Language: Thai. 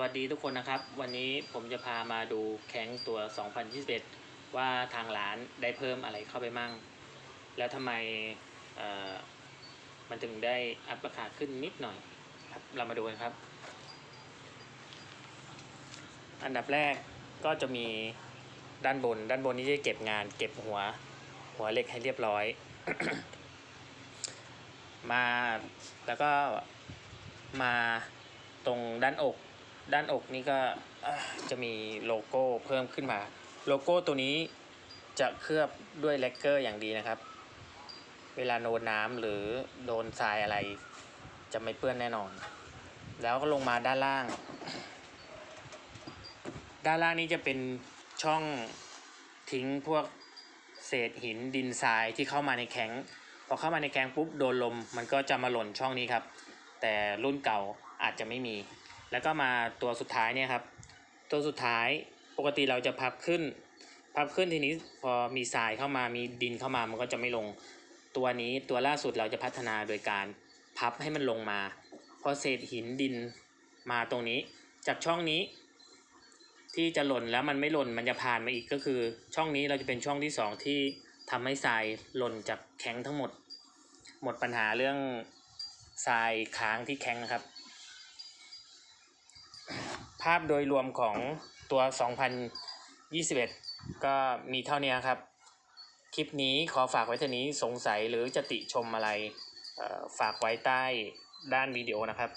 วัสดีทุกคนนะครับ วันนี้ผมจะพามาดูแข้งตัว 2021 ว่าทางร้านได้เพิ่มอะไรเข้าไปมั่ง แล้วทำไมมันถึงได้อัพราคาขึ้นนิดหน่อยครับเรามาดูกันครับ อันดับแรกก็จะมีด้านบน ด้านบนนี้จะเก็บงาน เก็บหัว หัวเหล็กให้เรียบร้อย มาแล้วก็มาตรงด้านอก ด้านอกนี่ก็จะมีโลโก้เพิ่มขึ้นมา โลโก้ตัวนี้จะเคลือบด้วยแลกเกอร์อย่างดีนะครับ เวลาโดนน้ำหรือโดนทรายอะไร จะไม่เปื้อนแน่นอน แล้วก็ลงมาด้านล่าง ด้านล่างนี้จะเป็นช่องทิ้งพวกเศษหินดินทรายที่เข้ามาในแข้งพอเข้ามาในแข้งปุ๊บโดนลม มันก็จะมาหล่นช่องนี้ครับ แต่รุ่นเก่าอาจจะไม่มี แล้วก็มาตัวสุดท้ายเนี่ยครับ ตัวสุดท้ายปกติเราจะพับขึ้น พับขึ้นทีนี้พอมีทรายเข้ามามีดินเข้ามามันก็จะไม่ลง ตัวนี้ตัวล่าสุดเราจะพัฒนาโดยการพับให้มันลงมา พอเศษหินดินมาตรงนี้ จากช่องนี้ ที่จะหล่นแล้วมันไม่หล่นมันจะผ่านมาอีกก็คือ ช่องนี้เราจะเป็นช่องที่สองที่ทำให้ทรายหล่นจากแข้งทั้งหมด หมดปัญหาเรื่องทรายค้างที่แข้งนะครับ ภาพโดยรวมของตัว 2021 ก็มีเท่านี้ครับ คลิปนี้ขอฝากไว้เท่านี้สงสัยหรือจะติชมอะไร ฝากไว้ใต้ด้านวิดีโอนะครับ